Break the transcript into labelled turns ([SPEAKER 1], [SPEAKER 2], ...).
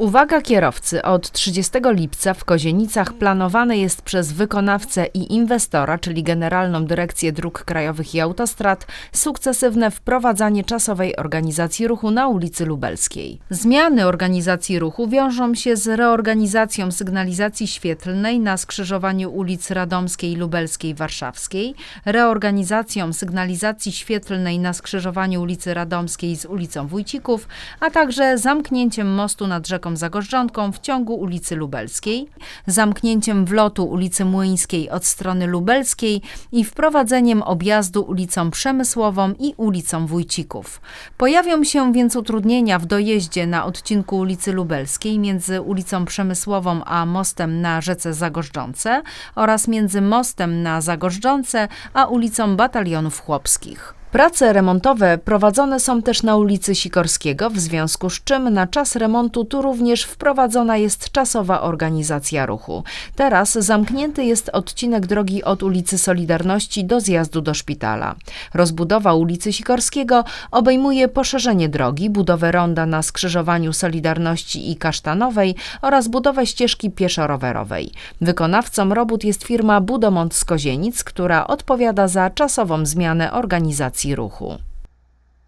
[SPEAKER 1] Uwaga kierowcy, od 30 lipca w Kozienicach planowane jest przez wykonawcę i inwestora, czyli Generalną Dyrekcję Dróg Krajowych i Autostrad, sukcesywne wprowadzanie czasowej organizacji ruchu na ulicy Lubelskiej. Zmiany organizacji ruchu wiążą się z reorganizacją sygnalizacji świetlnej na skrzyżowaniu ulic Radomskiej, Lubelskiej, Warszawskiej, reorganizacją sygnalizacji świetlnej na skrzyżowaniu ulicy Radomskiej z ulicą Wójcików, a także zamknięciem mostu nad rzeką Zagorzdzonką w ciągu ulicy Lubelskiej, zamknięciem wlotu ulicy Młyńskiej od strony lubelskiej i wprowadzeniem objazdu ulicą Przemysłową i ulicą Wójcików. Pojawią się więc utrudnienia w dojeździe na odcinku ulicy Lubelskiej między ulicą Przemysłową a mostem na rzece Zagorzczące oraz między mostem na Zagorzczące a ulicą Batalionów Chłopskich. Prace remontowe prowadzone są też na ulicy Sikorskiego, w związku z czym na czas remontu tu również wprowadzona jest czasowa organizacja ruchu. Teraz zamknięty jest odcinek drogi od ulicy Solidarności do zjazdu do szpitala. Rozbudowa ulicy Sikorskiego obejmuje poszerzenie drogi, budowę ronda na skrzyżowaniu Solidarności i Kasztanowej oraz budowę ścieżki pieszo-rowerowej. Wykonawcą robót jest firma Budomont z Kozienic, która odpowiada za czasową zmianę organizacji ruchu.